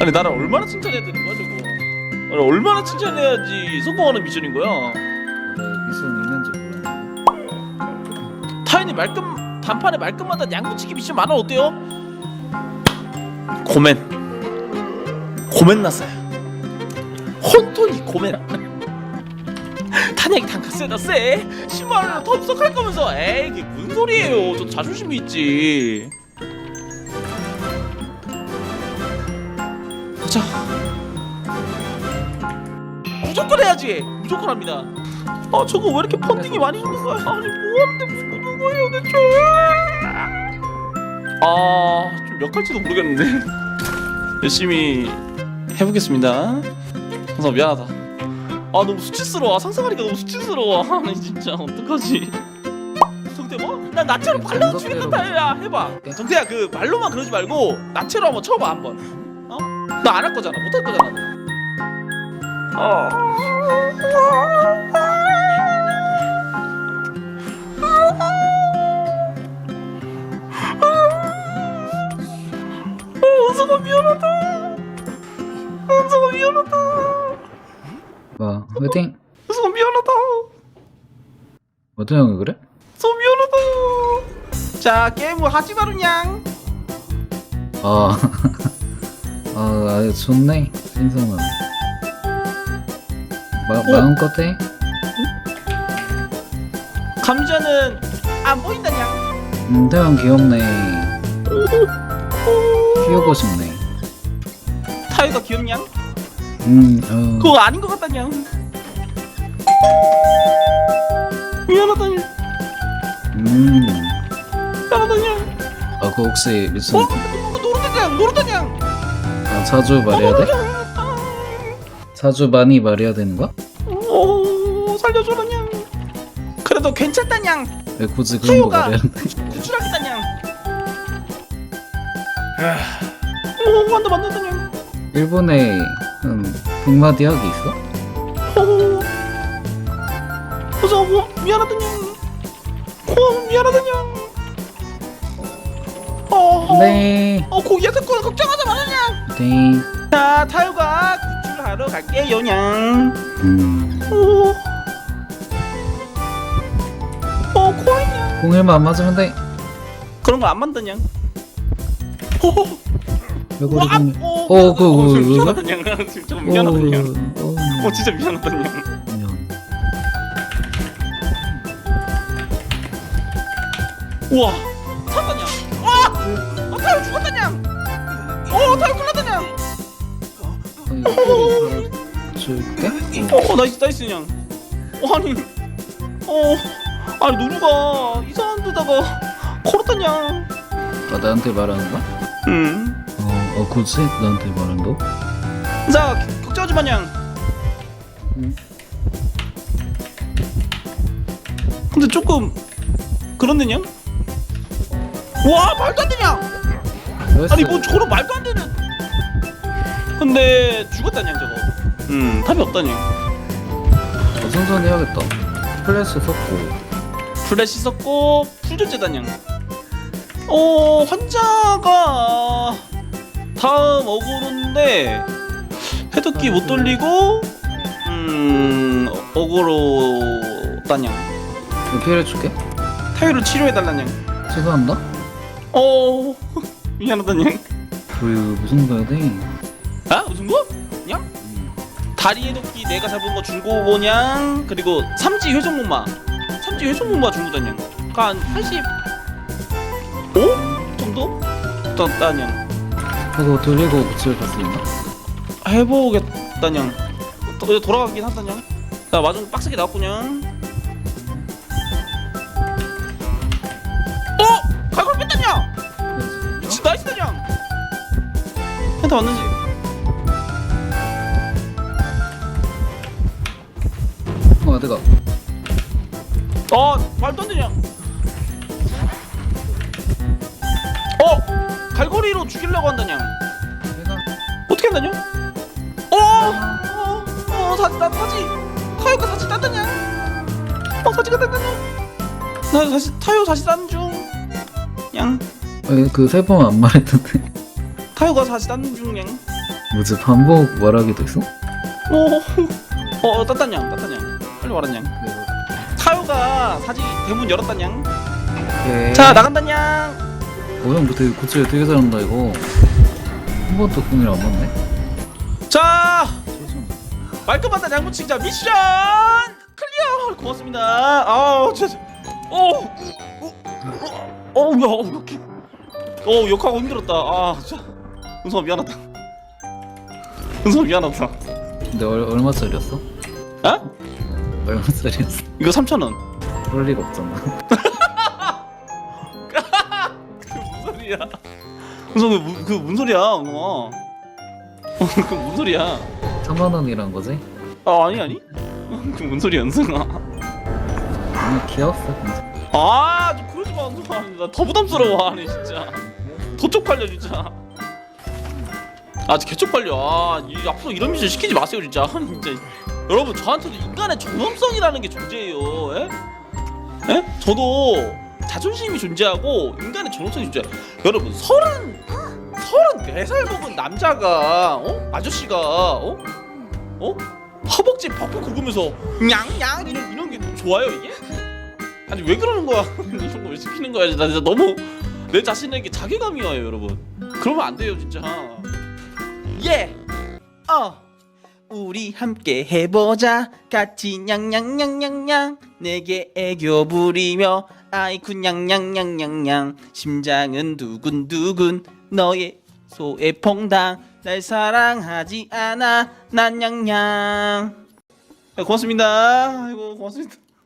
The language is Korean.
아니 나를 얼마나 칭찬해야 되는 거야 저거? 아니, 얼마나 칭찬해야지 성공하는 미션인 거야? 미션 있는지 몰랐는데 타인이 말끔 단판에 말끔하다 양붙이기 미션 만원 어때요? 고멘. 고멘 났어요. 혼돈이 고멘. 탄약이 단가 세다 세 10만 원을 더 흡석할 거면서. 에이 그게 무슨 소리예요? 저 자존심이 있지 가자. 무조건 해야지. 무조건 합니다. 아 저거 왜 이렇게 펀딩이 많이 있는 거야 아니 뭐하는데 무슨 있는 거예요 대체? 아좀 몇 갈지도 모르겠는데. 열심히 해보겠습니다. 항상 미안하다. 아 너무 수치스러워. 상상하니까 너무 수치스러워. 아니 진짜 어떡하지? 뭐? 난 나체로 발로 죽겠다 타야 해봐. 정태야 그 말로만 그러지 말고 나체로 한번 쳐봐 한번. 어? 나 안 할 거잖아. 못 할 거잖아. 어. 은서가 미안하다. 은서가 미안하다. 와 화이팅. 은서가 미안하다. 어떤 형이 그래? 소 미안하다. 자 게임을 하지 마루냥. 아, 좋네 신선한 마, 어? 마음껏 해? 감자는 안 보인다냥 음, 태양 귀엽네. 키우고 싶네. 타이가 귀엽냥 음, 어, 그거 아닌 것 같다냥 미안하다냥 음, 미안하다냥 아, 그 혹시 미션 어? 노르다냥 노르다냥 아, 자주 말해야 돼? 자주 많이 말해야 되는 거야? 오 살려줘라냥. 그래도 괜찮다냥. 왜 굳이 그런 거 말해야 돼? 구출하겠다냥. 오 완다 만난다냥. 일본에 한 100마디 하기 있어? 오. 무서워 미안하다냥. 오 미안하다냥. 어, 네. 어 고기야 듣고 걱정하지 마라냥 네자 타요가 구출하러 갈게요 냥 음, 오. 어, 코아냥 공일만 안 맞으면 돼. 그런 거 안 만드냥 오 외고리 와, 공일? 어, 어, 그거, 어? 미안하다냥 진짜 미안하다냥 어, 어 진짜 미안하다냥 미안. 우와. 살았다냥 와! 어, 타요 죽었다 냥 어 타요 끝났다냥 어, 줄게? 어 나이스 나이스 냥 어, 아니 어 아니 누누가 이상한 데다가 걸었다냥 아, 나한테 말하는 거야? 음. 어, 어 굳이 나한테 말한다고? 자 걱정하지 마냥 응. 근데 조금 그런데냥 와 말도 안 되냐 아니 뭐 저런 말도 안 되는 근데 죽었다냥 저거. 음. 답이 어, 천천히 해야겠다. 플래시 섞고. 플래시 썼고 풀전제다냥. 어 환자가 다음 어그로인데 해독기 못 돌리고 음 어그로 이거 피해를 줄게. 타이로 치료해달라냥. 취소한다? 어 미안하다냥. 그 무슨 거야 돼? 아 무슨 거? 냥? 다리 해독기 내가 잡은 거 줄고 보냥 그리고 삼지 회전 목마 삼지 회전 목마 줄고 다냥 그러니까 한 85 정도? 따다냥 그거 돌리고 집에 갈수 있나? 해보겠다냥 도- 돌아가긴 하다냥 자 마중 빡세게 나왔구냥 어? 갈걸 뺐다냥 미친 나이스다냥 한테 왔는지 어 내가? 어 말도 안 되냐? 어 갈고리로 죽이려고 한다냐? 어떻게 한다냐? 어 어 어, 사지 나 사지. 타요가 사지 딴다냐? 어 사지가 딴다냐? 나 사실 타요 사실 딴중양 그세번 안 말했던데. 타요가 사지 딴 중냥. 뭐지 반복 말하기도 있어? 어, 어, 땄다냥, 땄다냥. 빨리 와라냥. 타요가 사지 대문 열었다냥. 오케이. 자, 나간다냥. 오형 뭐 되게 고치를 되게 잘한다 이거. 한 번도 공이랑 안 맞네. 자, 말끔하다 양무칭자 미션 클리어. 고맙습니다. 아우, 저, 저, 어, 어, 어, 어, 야, 어, 어, 욕하고 힘들었다. 아, 자, 은성아 미안하다. 은성아 미안하다. 근데 얼, 얼마짜리였어? 어? 얼마짜리였어? 이거 3천 원. 그럴 리가 없잖아. 무슨 소리야? 그, 그, 무슨 소리야, 은성아? 그 무슨 소리야? 천만 원이란 거지? 아 아니 아니 그뭔 소리야 은승아 그냥 귀여웠어 진짜. 아좀 그러지 마 은승아 나 더 부담스러워 아니 진짜 더 쪽팔려 진짜 아 진짜 개 쪽팔려 아 이, 앞으로 이런 미션 시키지 마세요 진짜 아니 진짜 여러분 저한테도 인간의 존엄성이라는 게 존재해요 에? 에? 저도 자존심이 존재하고 인간의 존엄성이 존재 여러분 서른 서른 네살 먹은 남자가 어? 아저씨가 어? 어? 허벅지 벅벅 긁으면서 냥냥 이런 이런 게 좋아요 이게? 아니 왜 그러는 거야? 이런 거 왜 시키는 거야? 나 진짜 너무 내 자신에게 자괴감이 와요 여러분. 그러면 안 돼요 진짜. 예. 어. 우리 함께 해보자. 같이 냥냥냥냥냥. 내게 애교 부리며. 아이쿠 냥냥냥냥냥. 심장은 두근두근. 너의 소의 퐁당. 날 사랑하지 않아. 난 냥냥. 네, 고맙습니다. 아이고 고맙습니다